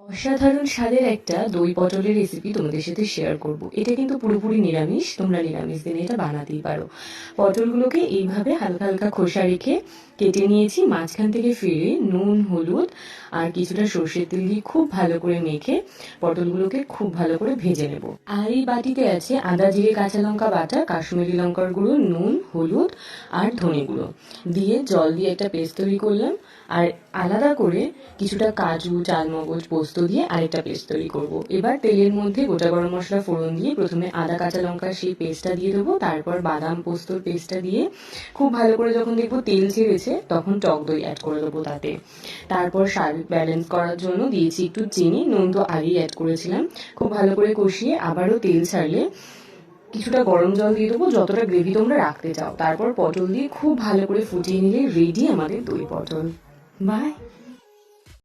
অসাধারণ স্বাদের একটা দই পটলের রেসিপি তোমাদের সাথে শেয়ার করব। এটা কিন্তু পুরোপুরি নিরামিষ, তোমরা নিরামিষ দিনে এটা বানাতেই পারো। পটলগুলোকে এইভাবে হালকা হালকা খোসা রেখে কেটে নিয়েছি, মাঝখান থেকে ফিরে নুন, হলুদ আর কিছুটা সর্ষের তেল দিয়ে খুব ভালো করে মেখে পটলগুলোকে খুব ভালো করে ভেজে নেব। আর এই বাটিতে আছে আদা, জিরে, কাঁচা লঙ্কা বাটা, কাশ্মীরি লঙ্কার গুঁড়ো, নুন, হলুদ আর ধনে গুঁড়ো। দিয়ে জল দিয়ে একটা পেস্ট তৈরি করলাম, আর আলাদা করে কিছুটা কাজু চালমগজ পোস্ত দিয়ে আরেকটা পেস্ট তৈরি করব। এবার তেলের মধ্যে গোটা গরম মশলা ফোড়ন দিয়ে প্রথমে আদা, কাঁচা লঙ্কার সেই পেস্টটা দিয়ে দেবো, তারপর বাদাম পোস্তর পেস্টটা দিয়ে খুব ভালো করে যখন দেখব তেল ছেড়েছে, তখন টক দই অ্যাড করে দেবো তাতে। তারপর স্বাদ ব্যালেন্স করার জন্য দিয়েছি একটু চিনি, নুন তো আগেই অ্যাড করেছিলাম। খুব ভালো করে কষিয়ে আবারও তেল ছাড়লে কিছুটা গরম জল দিয়ে দেবো, যতটা গ্রেভি তোমরা রাখতে চাও। তারপর পটল দিয়ে খুব ভালো করে ফুটিয়ে নিলে রেডি আমাদের দই পটল। বাই